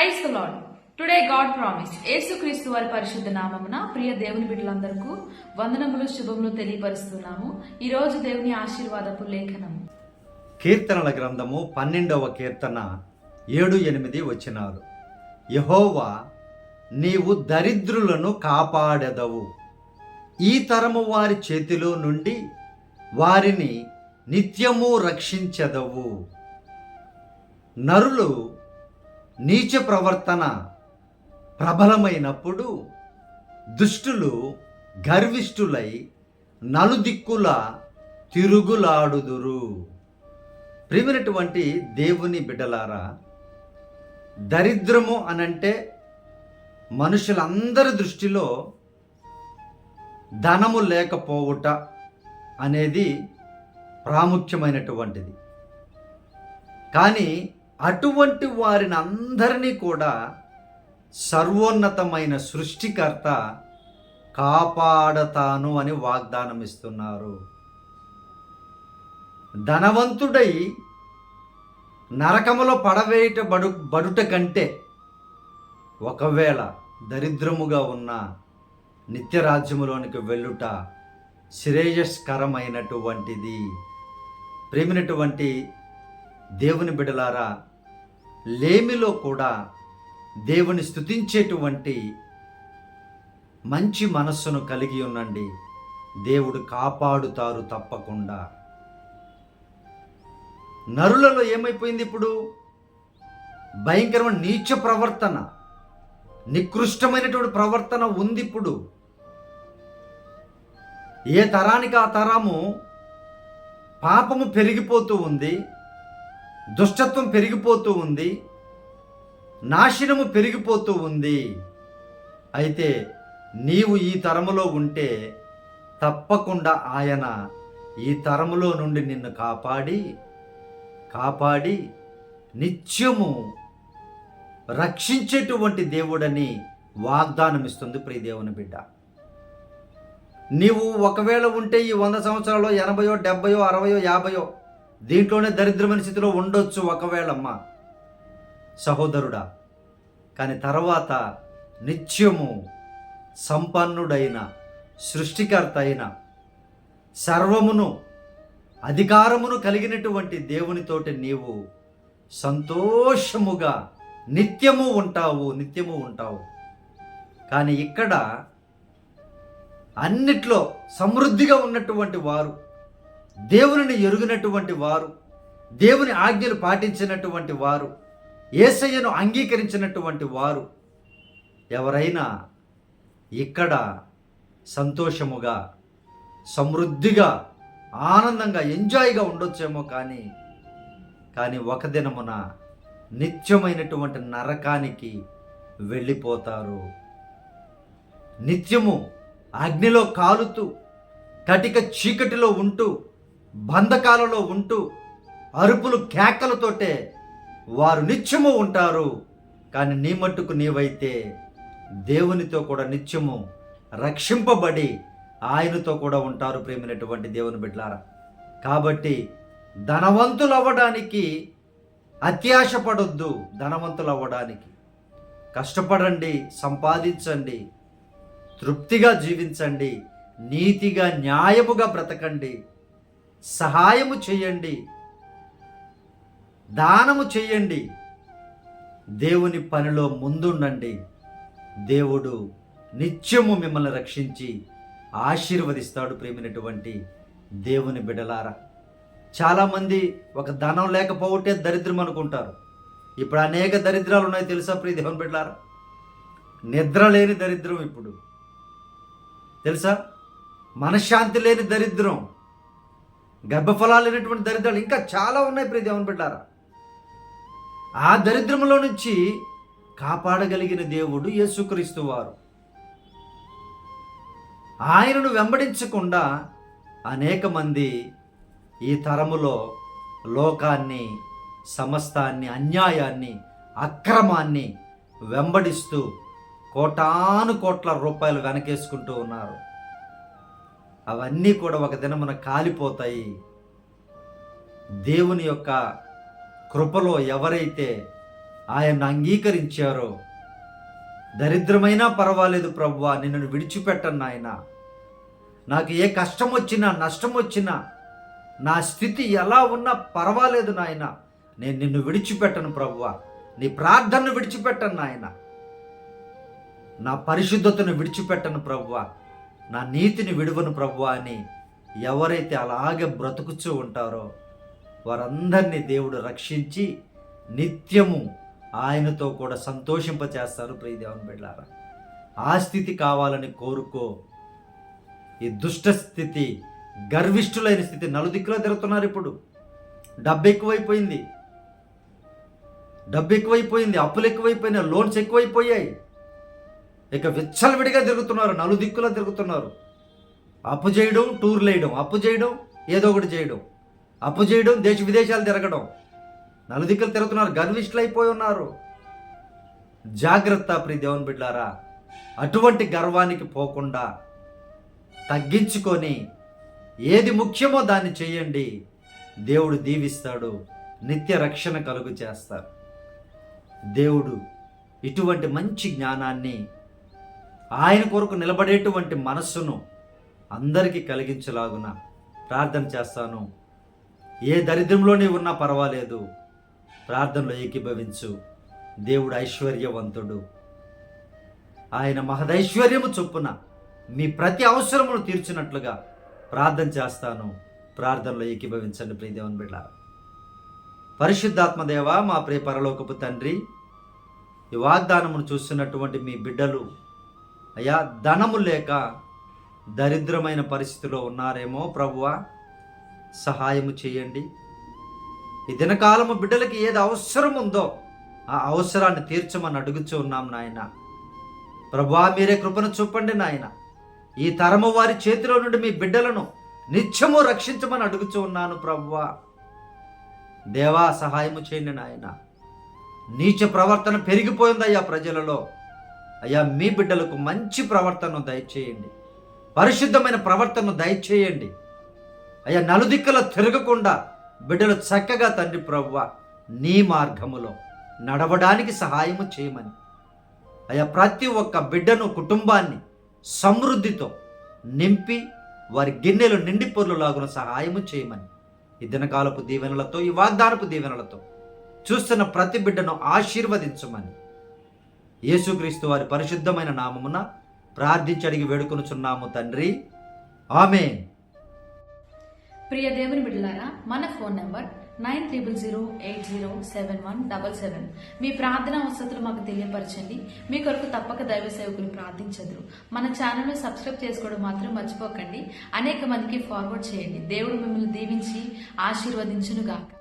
Praise Lord today God promise యేసుక్రీస్తు వారి పరిశుద్ధ నామమున ప్రియ దేవుని బిడ్డలందరికీ వందనములు శుభములు తెలియపరుస్తున్నాము. ఈ రోజు దేవుని ఆశీర్వాదపు లేఖనము. కీర్తనల గ్రంథము పన్నెండవ కీర్తన ఏడు ఎనిమిది వచ్చినారు యహోవా నీవు దరిద్రులను కాపాడెదవు. ఈ తరము వారి చేతిలో నుండి వారిని నిత్యము రక్షించదవు. నరులు నీచ ప్రవర్తన ప్రబలమైనప్పుడు దుష్టులు గర్విష్ఠులై నలుదిక్కుల తిరుగులాడుదురు. ప్రియమైనటువంటి దేవుని బిడ్డలారా దరిద్రము అనంటే మనుషులందరి దృష్టిలో ధనము లేకపోవుట అనేది ప్రాముఖ్యమైనటువంటిది. కానీ అటువంటి వారిని అందరినీ కూడా సర్వోన్నతమైన సృష్టికర్త కాపాడతాను అని వాగ్దానం ఇస్తున్నారు ధనవంతుడై నరకములో పడవేయట బడు బడుట కంటే ఒకవేళ దరిద్రముగా ఉన్న నిత్యరాజ్యములోనికి వెళ్ళుట శ్రేయస్కరమైనటువంటిది. ప్రేమినటువంటి దేవుని బిడలారా లేమిలో కూడా దేవుని స్థుతించేటువంటి మంచి మనస్సును కలిగి ఉండండి. దేవుడు కాపాడుతారు తప్పకుండా. నరులలో ఏమైపోయింది ఇప్పుడు? భయంకరమైన నీచ ప్రవర్తన నికృష్టమైనటువంటి ప్రవర్తన ఉంది ఇప్పుడు. ఏ తరానికి ఆ తరము పాపము పెరిగిపోతూ ఉంది. దుష్టత్వం పెరిగిపోతూ ఉంది నాశనము పెరిగిపోతూ ఉంది. అయితే నీవు ఈ తరములో ఉంటే తప్పకుండా ఆయన ఈ తరములో నుండి నిన్ను కాపాడి కాపాడి నిత్యము రక్షించేటువంటి దేవుడని వాగ్దానం ఇస్తుంది ప్రియ దేవుని బిడ్డ. నీవు ఒకవేళ ఉంటే ఈ వంద సంవత్సరాల్లో ఎనభయో డెబ్బయో అరవయో యాభయో దీంట్లోనే దరిద్రమైన స్థితిలో ఉండొచ్చు ఒకవేళమ్మ. సహోదరుడా కానీ తర్వాత నిత్యము సంపన్నుడైన సృష్టికర్త అయిన సర్వమును అధికారమును కలిగినటువంటి దేవునితోటి నీవు సంతోషముగా నిత్యము ఉంటావు నిత్యము ఉంటావు. కానీ ఇక్కడ అన్నిట్లో సమృద్ధిగా ఉన్నటువంటి వారు దేవుని ఎరుగినటువంటి వారు దేవుని ఆజ్ఞలు పాటించినటువంటి వారు ఏసయ్యను అంగీకరించినటువంటి వారు ఎవరైనా ఇక్కడ సంతోషముగా సమృద్ధిగా ఆనందంగా ఎంజాయ్గా ఉండొచ్చేమో కానీ కానీ ఒక దినమున నిత్యమైనటువంటి నరకానికి వెళ్ళిపోతారు. నిత్యము అగ్నిలో కాలుతూ కటిక చీకటిలో ఉంటూ బంధకాలలో ఉంటూ అరుపులు కేకలతోటే వారు నిత్యము ఉంటారు. కానీ నీ మట్టుకు నీవైతే దేవునితో కూడా నిత్యము రక్షింపబడి ఆయనతో కూడా ఉంటారు ప్రేమినటువంటి దేవుని బిడ్లారా కాబట్టి ధనవంతులు అవ్వడానికి అత్యాశ పడొద్దు ధనవంతులు అవ్వడానికి కష్టపడండి సంపాదించండి తృప్తిగా జీవించండి నీతిగా న్యాయముగా బ్రతకండి. సహాయము చేయండి. దానము చేయండి. దేవుని పనిలో ముందుండండి. దేవుడు నిత్యము మిమ్మల్ని రక్షించి ఆశీర్వదిస్తాడు ప్రేమినటువంటి దేవుని బిడలారా చాలామంది ఒక ధనం లేకపోవటే దరిద్రం అనుకుంటారు. ఇప్పుడు అనేక దరిద్రాలు ఉన్నాయి తెలుసా ప్రియ దేవుని బిడ్డలారా? నిద్ర లేని దరిద్రం ఇప్పుడు. తెలుసా? మనశ్శాంతి లేని దరిద్రం. గర్భఫలాలు లేనటువంటి దరిద్రాలు ఇంకా చాలా ఉన్నాయి ప్రియ దేవుని బిడ్డారా. ఆ దరిద్రంలో నుంచి కాపాడగలిగిన దేవుడు యేసుక్రీస్తు వారు. ఆయనను వెంబడించకుండా అనేక మంది ఈ తరములో లోకాన్ని సమస్తాన్ని అన్యాయాన్ని అక్రమాన్ని వెంబడిస్తూ కోటాను కోట్ల రూపాయలు వెనకేసుకుంటూ ఉన్నారు. అవన్నీ కూడా ఒక దినమున కాలిపోతాయి. దేవుని యొక్క కృపలో ఎవరైతే ఆయన అంగీకరించారో దరిద్రమైనా పర్వాలేదు ప్రభువా నిన్ను విడిచిపెట్టను నాయన. నాకు ఏ కష్టం వచ్చినా నష్టం వచ్చినా నా స్థితి ఎలా ఉన్నా పర్వాలేదు నాయన. నేను నిన్ను విడిచిపెట్టను ప్రభువా. నీ ప్రార్థనను విడిచిపెట్టను నాయన. నా పరిశుద్ధతను విడిచిపెట్టను ప్రభువా. నా నీతిని విడువను ప్రభువా అని ఎవరైతే అలాగే బ్రతుకుచూ ఉంటారో వారందరినీ దేవుడు రక్షించి నిత్యము ఆయనతో కూడా సంతోషింపచేస్తారు ప్రియదేవన్ బిడ్డారా ఆ స్థితి కావాలని కోరుకో. ఈ దుష్ట స్థితి గర్విష్ఠులైన స్థితి నలుదిక్కులో తిరుగుతున్నారు ఇప్పుడు. డబ్బు ఎక్కువైపోయింది. డబ్బు ఎక్కువైపోయింది అప్పులు ఎక్కువైపోయినాయి లోన్స్ ఎక్కువైపోయాయి. ఇక విచ్చలవిడిగా తిరుగుతున్నారు నలుదిక్కులా తిరుగుతున్నారు. అప్పు చేయడం టూర్లు వేయడం అప్పు చేయడం ఏదో ఒకటి చేయడం. అప్పు చేయడం దేశ విదేశాలు తిరగడం. నలుదిక్కులు తిరుగుతున్నారు గర్విష్ఠులు అయిపోయి ఉన్నారు. జాగ్రత్త ప్రి దేవుని బిడ్డారా అటువంటి గర్వానికి పోకుండా తగ్గించుకొని ఏది ముఖ్యమో దాన్ని చేయండి. దేవుడు దీవిస్తాడు నిత్య రక్షణ కలుగు చేస్తారు దేవుడు ఇటువంటి మంచి జ్ఞానాన్ని ఆయన కొరకు నిలబడేటువంటి మనస్సును అందరికీ కలిగించలాగున ప్రార్థన చేస్తాను. ఏ దరిద్రంలోనే ఉన్నా పర్వాలేదు. ప్రార్థనలో ఏకీభవించు. దేవుడు ఐశ్వర్యవంతుడు. ఆయన మహదైశ్వర్యము చొప్పున మీ ప్రతి అవసరమును తీర్చినట్లుగా ప్రార్థన చేస్తాను. ప్రార్థనలో ఏకీభవించండి ప్రియదేవన్ బిడ్డ పరిశుద్ధాత్మదేవ మా ప్రియ పరలోకపు తండ్రి ఈ వాగ్దానమును చూస్తున్నటువంటి మీ బిడ్డలు అయ్యా ధనము లేక దరిద్రమైన పరిస్థితిలో ఉన్నారేమో ప్రభువ సహాయము చేయండి. ఈ దినకాలము బిడ్డలకి ఏది అవసరం ఉందో ఆ అవసరాన్ని తీర్చమని అడుగుచూ ఉన్నాం నాయన. ప్రభువా మీరే కృపను చూపండి నాయన. ఈ తరము వారి చేతిలో నుండి మీ బిడ్డలను నిత్యము రక్షించమని అడుగుచూ ఉన్నాను ప్రభువా. దేవా సహాయము చేయండి నాయన. నీచ ప్రవర్తన పెరిగిపోయిందయ్యా ప్రజలలో. అయ్యా మీ బిడ్డలకు మంచి ప్రవర్తనను దయచేయండి. పరిశుద్ధమైన ప్రవర్తనను దయచేయండి. అయ్యా నలుదిక్కల తిరగకుండా బిడ్డలు చక్కగా తండ్రి ప్రభువ నీ మార్గములో నడవడానికి సహాయము చేయమని. అయ్యా ప్రతి ఒక్క బిడ్డను కుటుంబాన్ని సమృద్ధితో నింపి వారి గిన్నెలు నిండి పొర్లులాగున సహాయము చేయమని. ఈ దినకాలపు దీవెనలతో ఈ వాగ్దానపు దీవెనలతో చూస్తున్న ప్రతి బిడ్డను ఆశీర్వదించమని. యేసుక్రీస్తు వారి పరిశుద్ధమైన నామమున ప్రార్థించి అడిగి వేడుకొనుచున్నాము తండ్రి. ఆమె ప్రియ దేవుని బిడ్డలారా మన phone number nine triple zero eight zero seven one double seven. మీ ప్రార్థన అవసరాలు మాకు తెలియపరచండి. మీ కొరకు తప్పక దైవ సేవకులు ప్రార్థించదురు. మన ఛానల్ను సబ్స్క్రైబ్ చేసుకోవడం మాత్రం మర్చిపోకండి. అనేక మందికి ఫార్వర్డ్ చేయండి. దేవుడు మిమ్మల్ని దీవించి ఆశీర్వదించునుగాక.